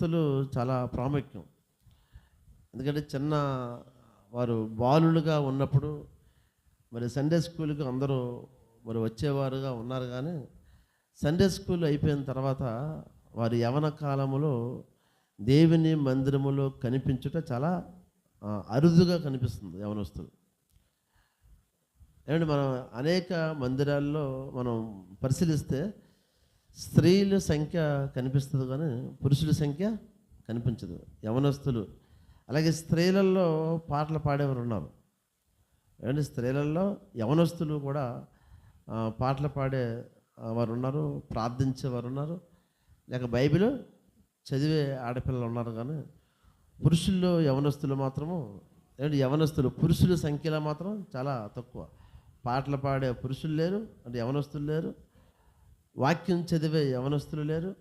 భక్తులు చాలా ప్రాముఖ్యం. ఎందుకంటే చిన్న వారు బాలులుగా ఉన్నప్పుడు మరి సండే స్కూల్కి అందరూ మరి వచ్చేవారుగా ఉన్నారు కానీ సండే స్కూల్ అయిపోయిన తర్వాత వారి యవన కాలములో దేవుని మందిరములో కనిపించుట చాలా అరుదుగా కనిపిస్తుంది యవనస్తులు. ఏమంటే మనం అనేక మందిరాల్లో మనం పరిశీలిస్తే స్త్రీల సంఖ్య కనిపిస్తుంది కానీ పురుషుల సంఖ్య కనిపించదు. యవనస్తులు. అలాగే స్త్రీలలో పాటలు పాడేవారు ఉన్నారు. ఏమంటే స్త్రీలలో యవనస్తులు కూడా పాటలు పాడే వారు ఉన్నారు ప్రార్థించేవారు ఉన్నారు. లేక బైబిల్ చదివే ఆడపిల్లలు ఉన్నారు కానీ పురుషుల్లో యవనస్తులు మాత్రము ఏంటి యవనస్తులు పురుషుల సంఖ్యలో మాత్రం చాలా తక్కువ. పాటలు పాడే పురుషులు లేరు అంటే యవనస్తులు లేరు. వాక్యం చదివే యవనస్తులు లేరు.